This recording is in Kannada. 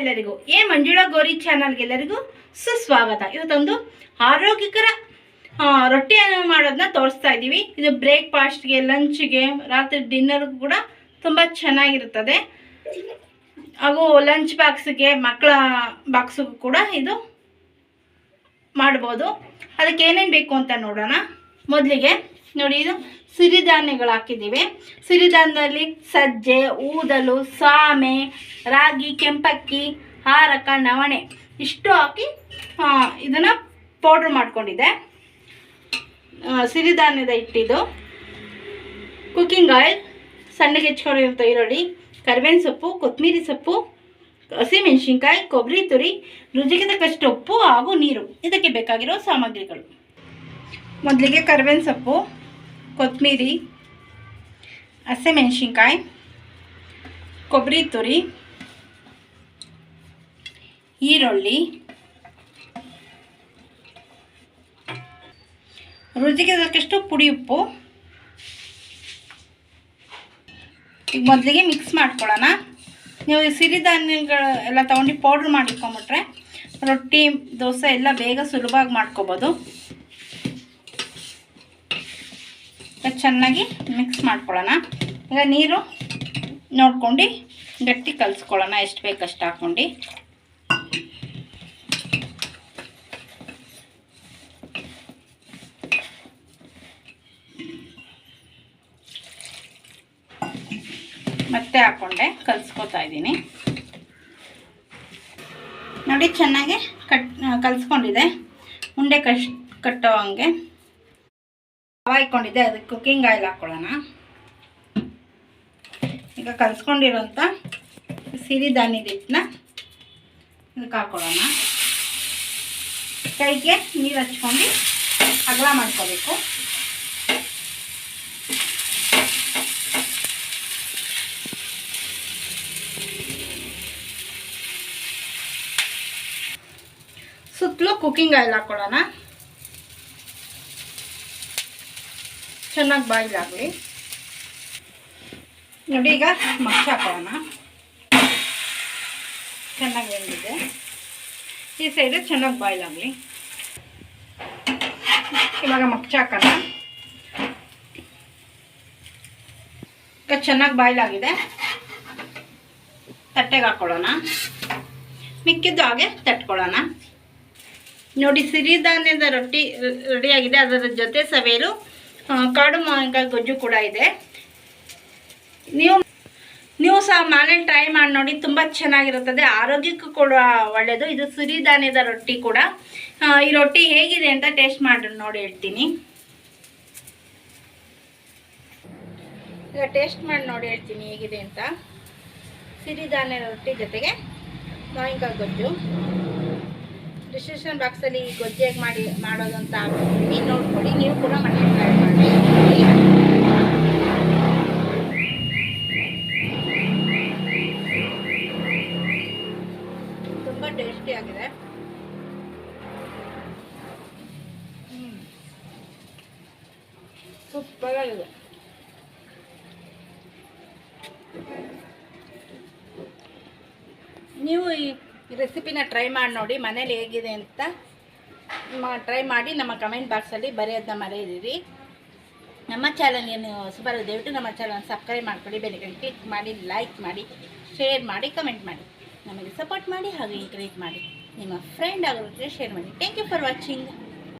ಎಲ್ಲರಿಗೂ ಏ ಮಂಜುಳಾ ಗೌರಿ ಚಾನಲ್ಗೆ ಎಲ್ಲರಿಗೂ ಸುಸ್ವಾಗತ. ಇವತ್ತೊಂದು ಆರೋಗ್ಯಕರ ರೊಟ್ಟಿ ಮಾಡೋದನ್ನ ತೋರಿಸ್ತಾ ಇದ್ದೀವಿ ಇದು ಬ್ರೇಕ್ಫಾಸ್ಟ್ಗೆ, ಲಂಚ್ಗೆ, ರಾತ್ರಿ ಡಿನ್ನರ್ಗೂ ಕೂಡ ತುಂಬ ಚೆನ್ನಾಗಿರುತ್ತದೆ. ಹಾಗೂ ಲಂಚ್ ಬಾಕ್ಸ್ಗೆ, ಮಕ್ಕಳ ಬಾಕ್ಸ್ಗೂ ಕೂಡ ಇದು ಮಾಡ್ಬೋದು. ಅದಕ್ಕೆ ಏನೇನು ಬೇಕು ಅಂತ ನೋಡೋಣ. ಮೊದಲಿಗೆ ನೋಡಿ, ಇದು ಸಿರಿಧಾನ್ಯಗಳು ಹಾಕಿದ್ದೀವಿ ಸಿರಿಧಾನ್ಯದಲ್ಲಿ ಸಜ್ಜೆ, ಊದಲು, ಸಾಮೆ, ರಾಗಿ, ಕೆಂಪಕ್ಕಿ, ಹಾರಕ, ನವಣೆ ಇಷ್ಟು ಹಾಕಿ ಇದನ್ನು ಪೌಡ್ರ್ ಮಾಡ್ಕೊಂಡಿದೆ ಸಿರಿಧಾನ್ಯದ ಇಟ್ಟಿದ್ದು ಕುಕ್ಕಿಂಗ್ ಆಯಿಲ್ ಸಣ್ಣಗೆ ಹೆಚ್ಕೊಂಡಿರುವಂಥ ಈರುಳ್ಳಿ, ಕರಿಬೇವಿನ ಸೊಪ್ಪು ಕೊತ್ತಂಬರಿ ಸೊಪ್ಪು ಹಸಿಮೆಣಸಿನ್ಕಾಯಿ ಕೊಬ್ಬರಿ, ತುರಿ, ರುಚಿಗೆ ತಕ್ಕಷ್ಟು ಉಪ್ಪು ಹಾಗೂ ನೀರು. ಇದಕ್ಕೆ ಬೇಕಾಗಿರೋ ಸಾಮಗ್ರಿಗಳು. ಮೊದಲಿಗೆ ಕರಿಬೇವಿನ ಸೊಪ್ಪು ಕೊತ್ತಂಬರಿ ಹಸಿಮೆಣಸಿನ್ಕಾಯಿ, ಕೊಬ್ಬರಿ ತುರಿ, ಈರುಳ್ಳಿ, ರುಚಿಗೆ ತಕ್ಕಷ್ಟು ಪುಡಿ ಉಪ್ಪು. ಈಗ ಮೊದಲಿಗೆ ಮಿಕ್ಸ್ ಮಾಡ್ಕೊಳ್ಳೋಣ. ನೀವು ಸಿರಿಧಾನ್ಯಗಳು ಎಲ್ಲ ತೊಗೊಂಡು ಪೌಡ್ರ್ ಮಾಡಿಟ್ಕೊಂಬಿಟ್ರೆ ರೊಟ್ಟಿ, ದೋಸೆ ಎಲ್ಲ ಬೇಗ ಸುಲಭವಾಗಿ ಮಾಡ್ಕೊಬೋದು ಈಗ ಚೆನ್ನಾಗಿ ಮಿಕ್ಸ್ ಮಾಡ್ಕೊಳ್ಳೋಣ. ಈಗ ನೀರು ನೋಡ್ಕೊಂಡು ಗಟ್ಟಿ ಕಲಿಸ್ಕೊಳ್ಳೋಣ, ಎಷ್ಟು ಬೇಕಷ್ಟು ಹಾಕ್ಕೊಂಡು ಮತ್ತೆ ಹಾಕ್ಕೊಂಡೆ ಕಲಿಸ್ಕೊತಾ ಇದ್ದೀನಿ. ನೋಡಿ ಚೆನ್ನಾಗಿ ಕಟ್, ಕಲಿಸ್ಕೊಂಡಿದೆ. ಉಂಡೆ ಕಷ್, ಕಟ್ಟೋ ಹಂಗೆ. ಹವಾ ಇಟ್ಕೊಂಡಿದ್ದೆ ಅದಕ್ಕೆ ಕುಕ್ಕಿಂಗ್ ಆಯಿಲ್ ಹಾಕ್ಕೊಳ್ಳೋಣ ಈಗ ಕಲಿಸ್ಕೊಂಡಿರೋಂಥ ಸಿರಿಧಾನ್ಯದ ಹಿಟ್ಟನ್ನ ಇದಕ್ಕೆ ಹಾಕ್ಕೊಳ್ಳೋಣ ಕೈಗೆ ನೀರು ಹಚ್ಕೊಂಡು ಅಗಲ ಮಾಡ್ಕೋಬೇಕು. ಸುತ್ತಲೂ ಕುಕ್ಕಿಂಗ್ ಆಯಿಲ್ ಹಾಕ್ಕೊಳ್ಳೋಣ ಚೆನ್ನಾಗಿ ಬಾಯ್ಲ್ ಆಗಲಿ ನೋಡಿ ಈಗ ಮಚ್ಚ ಹಾಕೋಣ. ಚೆನ್ನಾಗಿ ಬಂದಿದೆ. ಈ ಸೈಡು ಚೆನ್ನಾಗಿ ಬಾಯ್ಲ್ ಆಗಲಿ ಇವಾಗ ಮಚ್ಚ ಹಾಕೋಣ. ಈಗ ಚೆನ್ನಾಗಿ ಬಾಯ್ಲಾಗಿದೆ. ತಟ್ಟೆಗೆ ಹಾಕ್ಕೊಳ್ಳೋಣ ಮಿಕ್ಕಿದ್ದು ಹಾಗೆ ತಟ್ಕೊಳ್ಳೋಣ. ನೋಡಿ ಸಿರಿಧಾನ್ಯದ ರೊಟ್ಟಿ ರೆಡಿಯಾಗಿದೆ ಅದರ ಜೊತೆ ಸವೇರು ಆ, ಕಾಡು ಮಾವಿನಕಾಯಿ ಗೊಜ್ಜು ಕೂಡ ಇದೆ. ನೀವು ನೀವು ಸಹ ಮನೇಲಿ ಟ್ರೈ ಮಾಡಿ ನೋಡಿ, ತುಂಬ ಚೆನ್ನಾಗಿರುತ್ತದೆ. ಆರೋಗ್ಯಕ್ಕೂ ಕೂಡ ಒಳ್ಳೆಯದು ಇದು ಸಿರಿಧಾನ್ಯದ ರೊಟ್ಟಿ ಕೂಡ. ಈ ರೊಟ್ಟಿ ಹೇಗಿದೆ ಅಂತ ಟೇಸ್ಟ್ ಮಾಡಿ ನೋಡಿ ಹೇಳ್ತೀನಿ. ಈಗ ಟೇಸ್ಟ್ ಮಾಡಿ ನೋಡಿ ಹೇಳ್ತೀನಿ ಹೇಗಿದೆ ಅಂತ. ಸಿರಿಧಾನ್ಯದ ರೊಟ್ಟಿ ಜೊತೆಗೆ ಮಾವಿನಕಾಯಿ ಗೊಜ್ಜು. ಡಿಸ್ಕ್ರಿಪ್ಷನ್ ಬಾಕ್ಸಲ್ಲಿ ಗೊಜ್ಜಿಯಾಗಿ ಮಾಡಿ ಮಾಡೋದು ಅಂತ ಹಾಕ್ತೀನಿ ನೋಡ್ಕೊಳ್ಳಿ, ನೀವು ಕೂಡ ಮನೇಲಿ ಟ್ರೈ ಮಾಡಿ. ತುಂಬ ಟೇಸ್ಟಿ ಆಗಿದೆ. ಸೂಪರ್ ಆಗಿದೆ. ನೀವು ಈ ರೆಸಿಪಿನ ಟ್ರೈ ಮಾಡಿ ನೋಡಿ, ಮನೇಲಿ ಹೇಗಿದೆ ಅಂತ ಟ್ರೈ ಮಾಡಿ ನಮ್ಮ ಕಮೆಂಟ್ ಬಾಕ್ಸಲ್ಲಿ ಬರೆಯೋದನ್ನ ಮರೆಯದಿರಿ ನಮ್ಮ ಚಾನಲ್ಗೆ ನೀವು ಹೊಸಬರ ದಯವಿಟ್ಟು ನಮ್ಮ ಚಾನಲ್ ಸಬ್ಸ್ಕ್ರೈಬ್ ಮಾಡ್ಕೊಳ್ಳಿ ಬೆಳಗ್ಗೆ ಕ್ಲಿಕ್ ಮಾಡಿ ಲೈಕ್ ಮಾಡಿ ಶೇರ್ ಮಾಡಿ ಕಮೆಂಟ್ ಮಾಡಿ. ನಮಗೆ ಸಪೋರ್ಟ್ ಮಾಡಿ ಹಾಗೆ ಎಂಕರೇಜ್ ಮಾಡಿ. ನಿಮ್ಮ ಫ್ರೆಂಡ್ ಆಗೋರಿಗೆ ಶೇರ್ ಮಾಡಿ. Thank you for watching